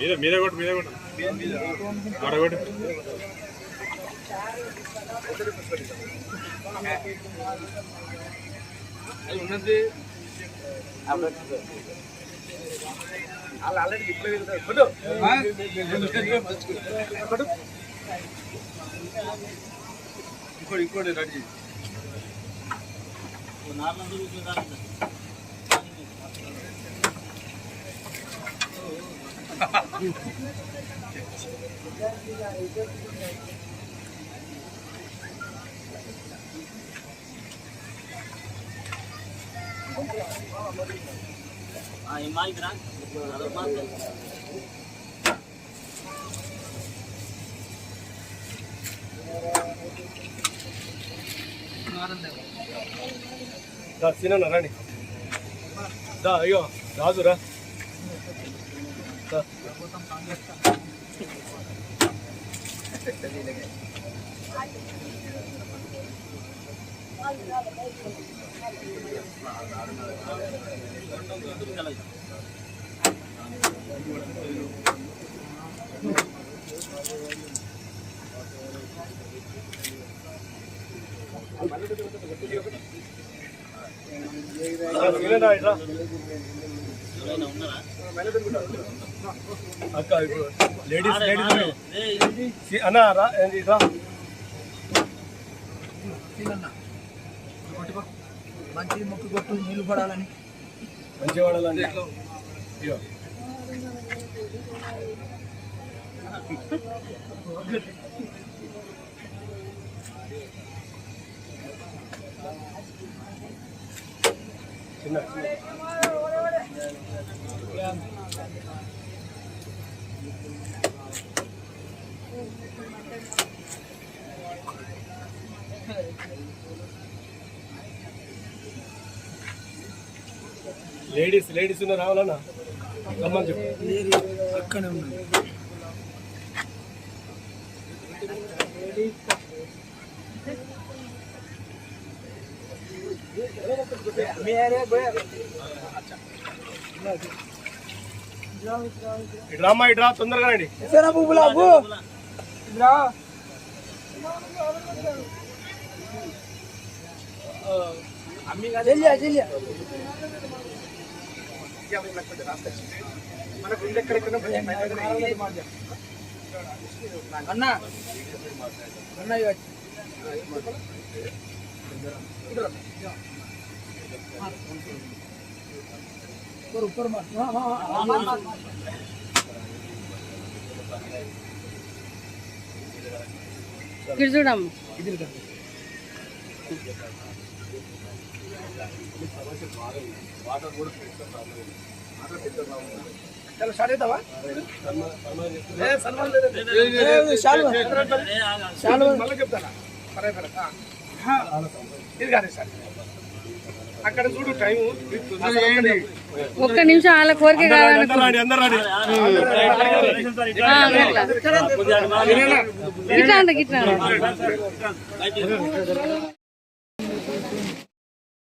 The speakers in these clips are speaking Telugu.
మీద మీద కొట్టు మీద కొట్టు. ఆడ కొట్టు. ఉన్నది. ఆల్రెడీ డిప్లై కొట్టు. కొట్టు. ఇంకోటి ఇంకోటి రెడీ దా సీనన్న రండి దా అయ్యో రాజురా దా. దా, అక్క ఇప్పుడు లేడీస్ లేడీస్ అన్న రా ఇట్రా మంచి మొక్కు కొట్టు నీళ్ళు పడాలని. మంచిగా వాడాలండి ఇయ్యో. చిన్న లేడీస్ లేడీస్ ఉన్న రావాలన్నా? రమ్మని చెప్పు. అక్కడే ఉన్నాను. ఉన్నది ఇటు రామ్మా ఇటు రా తొందరగా రండి. పువ్వులాగు రా చెల్లియా చెల్లియా అన్న. అన్న ఇవ్వ. ऊपर ऊपर मत हाँ हाँ हाँ हाँ ఇక్కడ చూడమ్మ इधर कर चलो साढ़े दवा शालू शालू మళ్ళీ చెప్తానా పరే పరే ఆ. ఇది కాదు సార్ అక్కడ చూడు టైం ఒక్క నిమిషం వాళ్ళ కోరిక కావాలని అందరు రాండి అందరు రాండి. ఆ, అట్లా. ఇట్లా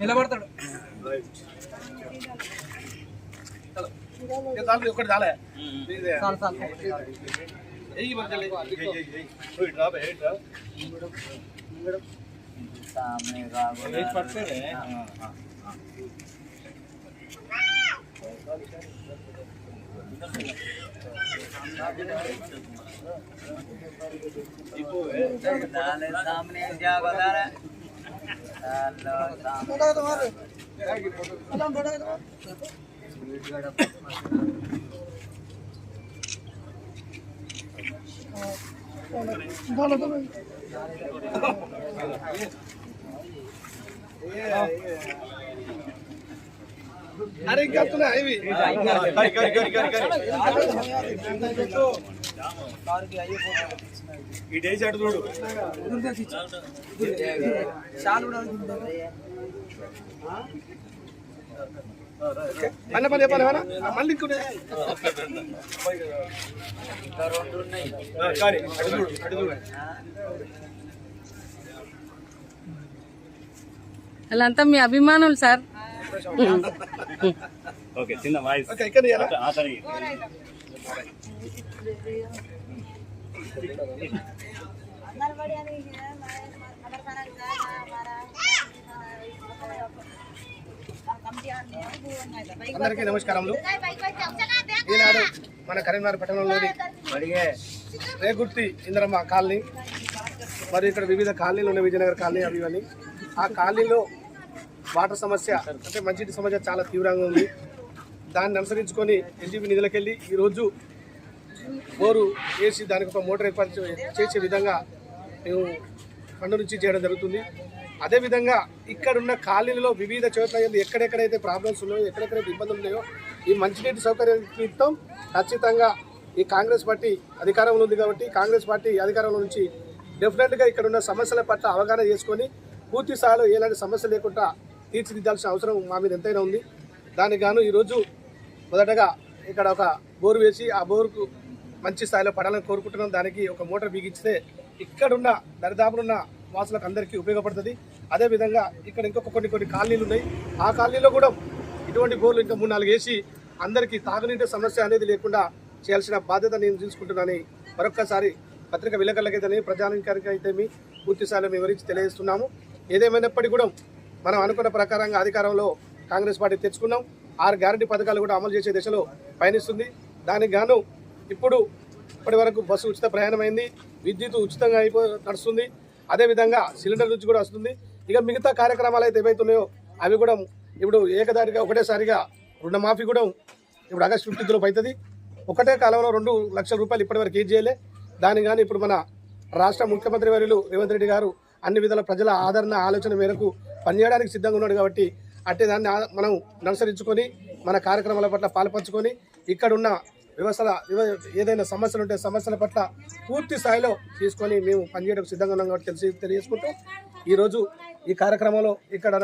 నిలబడతాడు ఇది చాలు, ఒకటి చాలే. ఇదే. చాలు చాలు ఏయ్ మధ్యలో ఏయ్ ఏయ్ ఏయ్ ఓ ఇట్రా బే আরে গাছ না আইবি। ఈ అటు చూడు. మళ్ళీ మళ్ళీ చెప్పాలి మళ్ళీ వాళ్ళంతా మీ అభిమానులు సార్. ఓకే చిన్న వాయిస్. ఓకే ఇక్కడ అందరికీ నమస్కారములు. ఈనాడు మన కరీంనగర్ పట్టణంలోని రేగుర్తి ఇంద్రమ్మ కాలనీ మరియు ఇక్కడ వివిధ కాలనీలు ఉన్నాయి విజయనగర్ కాలనీ అవి ఇవన్నీ. ఆ కాలనీలో వాటర్ సమస్య అంటే మంచినీటి సమస్య చాలా తీవ్రంగా ఉంది. దాన్ని అనుసరించుకొని ఎన్టీపీ నిధులకెళ్ళి ఈరోజు బోరు వేసి దానికి ఒక మోటార్ ఏర్పాటు చేసే విధంగా మేము ఫండ్ నుంచి చేయడం జరుగుతుంది. అదేవిధంగా ఇక్కడున్న ఖాళీలలో వివిధ చోట్ల ఎక్కడెక్కడైతే ప్రాబ్లమ్స్ ఉన్నాయో ఎక్కడెక్కడైతే ఇబ్బందులు ఉన్నాయో ఈ మంచినీటి సౌకర్యం నిమిత్తం ఖచ్చితంగా ఈ కాంగ్రెస్ పార్టీ అధికారంలో ఉంది కాబట్టి కాంగ్రెస్ పార్టీ అధికారంలో నుంచి డెఫినెట్గా ఇక్కడున్న సమస్యల పట్ల అవగాహన చేసుకొని పూర్తి స్థాయిలో ఎలాంటి సమస్య లేకుండా తీర్చిదిద్దాల్సిన అవసరం మా మీద ఎంతైనా ఉంది. దానికి గాను ఈరోజు మొదటగా ఇక్కడ ఒక బోరు వేసి ఆ బోరుకు మంచి స్థాయిలో పడాలని కోరుకుంటున్నాం. దానికి ఒక మోటార్ బిగించితే ఇక్కడున్న దరిదాపులున్న వాసులకు అందరికీ ఉపయోగపడుతుంది. అదేవిధంగా ఇక్కడ ఇంకొక కొన్ని కొన్ని కాలనీలు ఉన్నాయి. ఆ కాలనీలో కూడా ఇటువంటి బోర్లు ఇంకా మూడు నాలుగు వేసి అందరికీ తాగునీటి సమస్య అనేది లేకుండా చేయాల్సిన బాధ్యత నేను తీసుకుంటున్నానని మరొక్కసారి పత్రిక విలేకరులకైతేనే ప్రజానికారికి అయితే పూర్తి స్థాయిలో వివరించి తెలియజేస్తున్నాము. ఏదేమైనప్పటికీ కూడా మనం అనుకున్న ప్రకారంగా అధికారంలో కాంగ్రెస్ పార్టీ తెచ్చుకున్నాం. ఆరు గ్యారంటీ పథకాలు కూడా అమలు చేసే దిశలో పయనిస్తుంది. దానికి గాను ఇప్పుడు ఇప్పటి వరకు బస్సు ఉచిత ప్రయాణమైంది విద్యుత్ ఉచితంగా అయిపో నడుస్తుంది. అదేవిధంగా సిలిండర్ నుంచి కూడా వస్తుంది. ఇక మిగతా కార్యక్రమాలు అయితే ఏవైతున్నాయో అవి కూడా ఇప్పుడు ఏకదారిగా ఒకటేసారిగా రుణమాఫీ కూడా ఇప్పుడు ఆగస్ట్ ఫిఫ్టీన్త్లోపు అవుతుంది ఒకటే కాలంలో రెండు లక్షల రూపాయలు ఇప్పటివరకు ఏం చేయలే. దాని కానీ ఇప్పుడు మన రాష్ట్ర ముఖ్యమంత్రి వర్యులు రేవంత్ రెడ్డి గారు అన్ని విధాల ప్రజల ఆదరణ ఆలోచన మేరకు పనిచేయడానికి సిద్ధంగా ఉన్నాడు కాబట్టి అట్టే దాన్ని మనం అనుసరించుకొని మన కార్యక్రమాల పట్ల పాల్పంచుకొని ఇక్కడున్న వ్యవస్థల ఏదైనా సమస్యలు ఉంటే సమస్యల పట్ల పూర్తి స్థాయిలో తీసుకొని మేము పనిచేయడానికి సిద్ధంగా ఉన్నాం కాబట్టి తెలిసి తెలియజేసుకుంటూ ఈరోజు ఈ కార్యక్రమంలో ఇక్కడ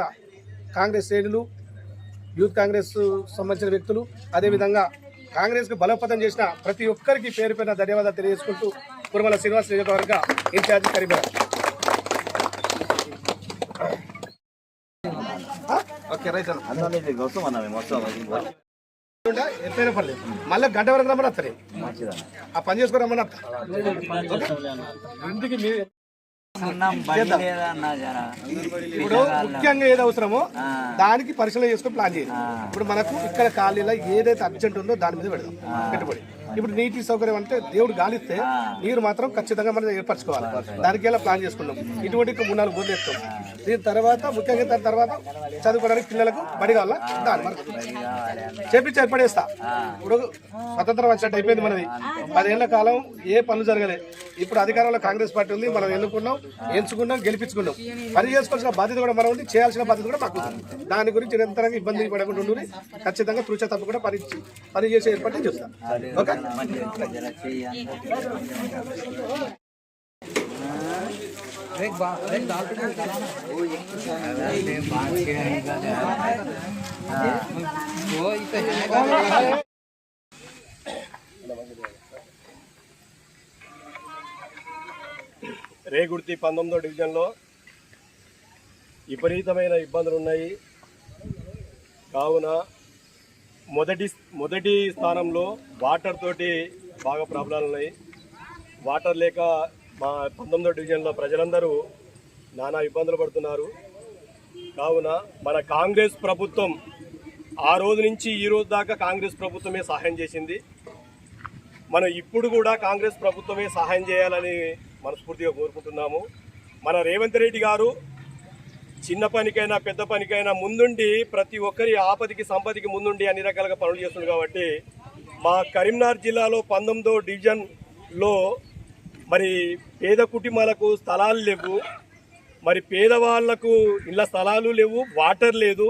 కాంగ్రెస్ శ్రేణులు యూత్ కాంగ్రెస్ సంబంధించిన వ్యక్తులు అదేవిధంగా కాంగ్రెస్కు బలోపేతం చేసిన ప్రతి ఒక్కరికి పేరు పేరున ధన్యవాదాలు తెలియజేసుకుంటూ కురుమల శ్రీనివాస్ నియోజకవర్గ ఇన్ఛార్జి కరీంనగర్. ఓకే రైట్ అన్న. పర్లేదు. మళ్ళీ గంట వరకు రమ్మని వస్తారు? ఆ పని చేసుకుని రమ్మని. ఇంటికి ఇప్పుడు ముఖ్యంగా ఏది అవసరమో దానికి పరిశీలన చేసుకుని ప్లాన్ చేయాలి. ఇప్పుడు మనకు ఇక్కడ ఖాళీలో ఏదైతే అర్జెంట్ ఉందో దాని మీద పెడదాం. పెట్టుబడి. ఇప్పుడు నీటి సౌకర్యం అంటే దేవుడు గాలిస్తే నీరు మాత్రం ఖచ్చితంగా మనం ఏర్పరచుకోవాలి. దానికి ఎలా ప్లాన్ చేసుకున్నాం? ఇటువంటి మూడు నాలుగు బోర్లు ఎత్తాం. దీని తర్వాత ముఖ్యంగా దాని తర్వాత చదువుకోవడానికి పిల్లలకు బడి కావాలా? దాని మనకు చేపించి ఏర్పడేస్తా. ఇప్పుడు స్వతంత్రం వచ్చినట్టు అయిపోయింది మనది. పదేళ్ళ కాలం ఏ పనులు జరగలే. ఇప్పుడు అధికారంలో కాంగ్రెస్ పార్టీ ఉంది మనం ఎన్నుకున్నాం ఎంచుకున్నాం గెలిపించుకున్నాం. పని చేసుకోవాల్సిన బాధ్యత కూడా మనం ఉంది చేయాల్సిన బాధ్యత కూడా మాకు. దాని గురించి నిరంతరంగా ఇబ్బంది పడకుండా ఉండి ఖచ్చితంగా తృచ తప్పకుండా పని పని చేసే ఏర్పాటు చేస్తాం. ఓకే? రేగుర్తి పంతొమ్మిదో డివిజన్లో విపరీతమైన ఇబ్బందులు ఉన్నాయి కావున మొదటి మొదటి స్థానంలో వాటర్ తోటి బాగా ప్రాబ్లాలు ఉన్నాయి. వాటర్ లేక మా పంతొమ్మిదో డివిజన్లో ప్రజలందరూ నానా ఇబ్బందులు పడుతున్నారు. కావున మన కాంగ్రెస్ ప్రభుత్వం ఆ రోజు నుంచి ఈ రోజు దాకా కాంగ్రెస్ ప్రభుత్వమే సహాయం చేసింది. మనం ఇప్పుడు కూడా కాంగ్రెస్ ప్రభుత్వమే సహాయం చేయాలని మనస్ఫూర్తిగా కోరుకుంటున్నాము. మన రేవంత్ రెడ్డి గారు చిన్న పనికైనా పెద్ద పనికైనా ముందుండి ప్రతి ఒక్కరి ఆపదికి సంపదికి ముందుండి అన్ని రకాలుగా పనులు చేస్తుంది కాబట్టి మా కరీంనగర్ జిల్లాలో పంతొమ్మిదో డివిజన్లో మరి పేద కుటుంబాలకు స్థలాలు లేవు. మరి పేదవాళ్ళకు ఇళ్ళ స్థలాలు లేవు వాటర్ లేదు.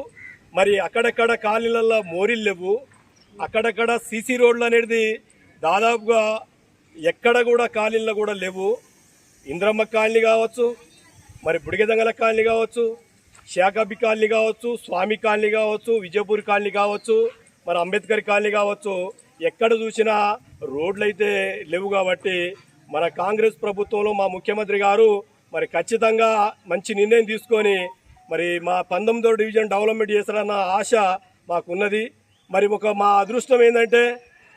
మరి అక్కడక్కడ కాలనీలలో మోరీలు లేవు. అక్కడక్కడ సీసీ రోడ్లు అనేది దాదాపుగా ఎక్కడ కూడా కాలనీలో కూడా లేవు. ఇంద్రమ్మ కాలనీ కావచ్చు మరి బుడిగదంగల కాలనీ కావచ్చు శాఖాబి కాలనీ కావచ్చు స్వామి కాలనీ కావచ్చు విజయపూర్ కాలనీ కావచ్చు మరి అంబేద్కర్ కాలనీ కావచ్చు ఎక్కడ చూసినా రోడ్లు అయితే లేవు కాబట్టి మన కాంగ్రెస్ ప్రభుత్వంలో మా ముఖ్యమంత్రి గారు మరి ఖచ్చితంగా మంచి నిర్ణయం తీసుకొని మరి మా పంతొమ్మిదో డివిజన్ డెవలప్మెంట్ చేస్తారన్న ఆశ మాకున్నది. మరి ఒక మా అదృష్టం ఏంటంటే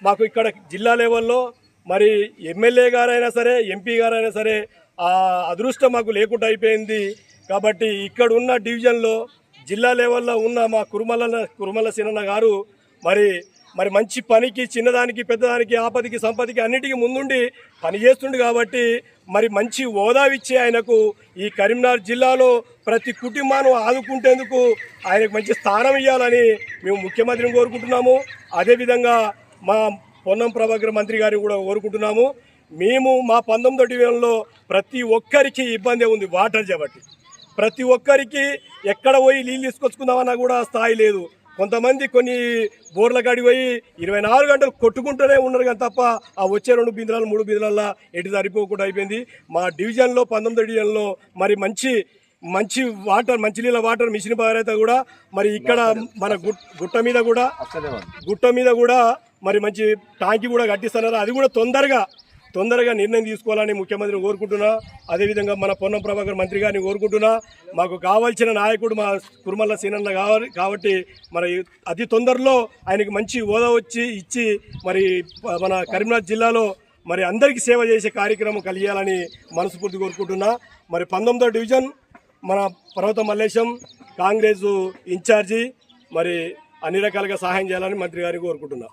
మాకు ఇక్కడ జిల్లా లెవెల్లో మరి ఎమ్మెల్యే గారైనా సరే ఎంపీ గారైనా సరే ఆ అదృష్టం మాకు లేకుండా అయిపోయింది. కాబట్టి ఇక్కడ ఉన్న డివిజన్లో జిల్లా లెవెల్లో ఉన్న మా కురుమల కురుమల సినన్న గారు మరి మరి మంచి పనికి చిన్నదానికి పెద్దదానికి ఆపదికి సంపదికి అన్నిటికీ ముందుండి పని చేస్తుండు కాబట్టి మరి మంచి హోదా ఇచ్చే ఆయనకు ఈ కరీంనగర్ జిల్లాలో ప్రతి కుటుంబాన్ని ఆదుకుంటేందుకు ఆయనకు మంచి స్థానం ఇవ్వాలని మేము ముఖ్యమంత్రిని కోరుకుంటున్నాము. అదేవిధంగా మా పొన్నం ప్రభాకర్ మంత్రి గారిని కూడా కోరుకుంటున్నాము. మేము మా పంతొమ్మిదో డివిజన్లో ప్రతి ఒక్కరికి ఇబ్బంది ఉంది వాటర్ చేపట్టి. ప్రతి ఒక్కరికి ఎక్కడ పోయి నీళ్ళు తీసుకొచ్చుకుందామన్నా కూడా స్థాయి లేదు. కొంతమంది కొన్ని బోర్ల కాడి పోయి ఇరవై నాలుగు గంటలు కొట్టుకుంటూనే ఉన్నారు కానీ తప్ప ఆ వచ్చే రెండు బిందులాలు మూడు బిందులల్లో ఎటు సరిపోకుండా అయిపోయింది. మా డివిజన్లో పంతొమ్మిదో డివిజన్లో మరి మంచి మంచి వాటర్ మంచినీళ్ళ వాటర్ మిషన్ బారైతే కూడా మరి ఇక్కడ మన గుట్- గుట్ట మీద కూడా గుట్ట మీద కూడా మరి మంచి టాంకీ కూడా కట్టిస్తున్నారు. అది కూడా తొందరగా తొందరగా నిర్ణయం తీసుకోవాలని ముఖ్యమంత్రిని కోరుకుంటున్నా. అదేవిధంగా మన పొన్నం ప్రభాకర్ మంత్రి గారిని కోరుకుంటున్నా. మాకు కావాల్సిన నాయకుడు మా కురుమల్ల సీనన్న కావాలి కాబట్టి మరి అతి తొందరలో ఆయనకి మంచి హోదా వచ్చి ఇచ్చి మరి మన కరీంనగర్ జిల్లాలో మరి అందరికీ సేవ చేసే కార్యక్రమం కలిగేయాలని మనస్ఫూర్తి కోరుకుంటున్నా. మరి పంతొమ్మిదో డివిజన్ మన పర్వత మల్లేశం కాంగ్రెస్ ఇన్ఛార్జి మరి అన్ని రకాలుగా సహాయం చేయాలని మంత్రి గారిని కోరుకుంటున్నా.